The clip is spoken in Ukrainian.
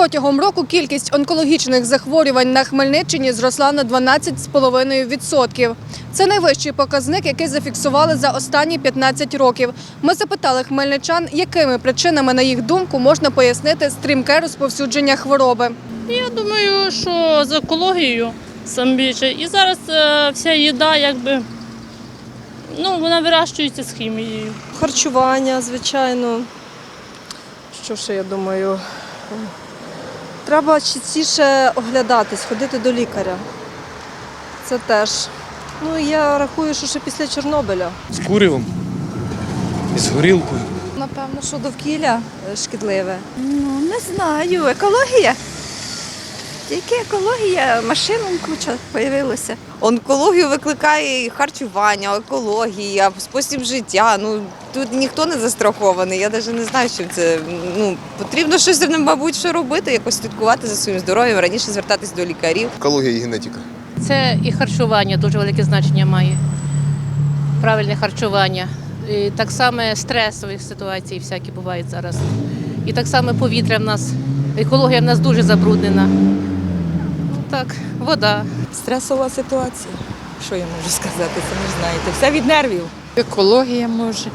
Протягом року кількість онкологічних захворювань на Хмельниччині зросла на 12,5%. Це найвищий показник, який зафіксували за останні 15 років. Ми запитали хмельничан, якими причинами, на їх думку, можна пояснити стрімке розповсюдження хвороби. Я думаю, що з екологією сам більше. І зараз е, вся їда, якби, ну, вона вирощується з хімією. Харчування, звичайно. Що ще я думаю? Треба частіше оглядатись, ходити до лікаря. Це теж. Ну, я рахую, що ще після Чорнобиля. з курівом і з горілкою. Напевно, що довкілля е, шкідливе. Ну, не знаю. Екологія. Тільки екологія, машин куча з'явилося. Онкологію викликає і харчування, екологія, спосіб життя. Ну тут ніхто не застрахований. Я навіть не знаю, що це. Ну потрібно щось мабуть, що робити, якось слідкувати за своїм здоров'ям, раніше звертатись до лікарів. Екологія і генетика. Це і харчування дуже велике значення має. Правильне харчування. І так само стресові ситуації всякі бувають зараз. І так само повітря в нас, екологія в нас дуже забруднена. Так, вода. Стресова ситуація. Що я можу сказати? Це не знаєте. Все від нервів. Екологія може.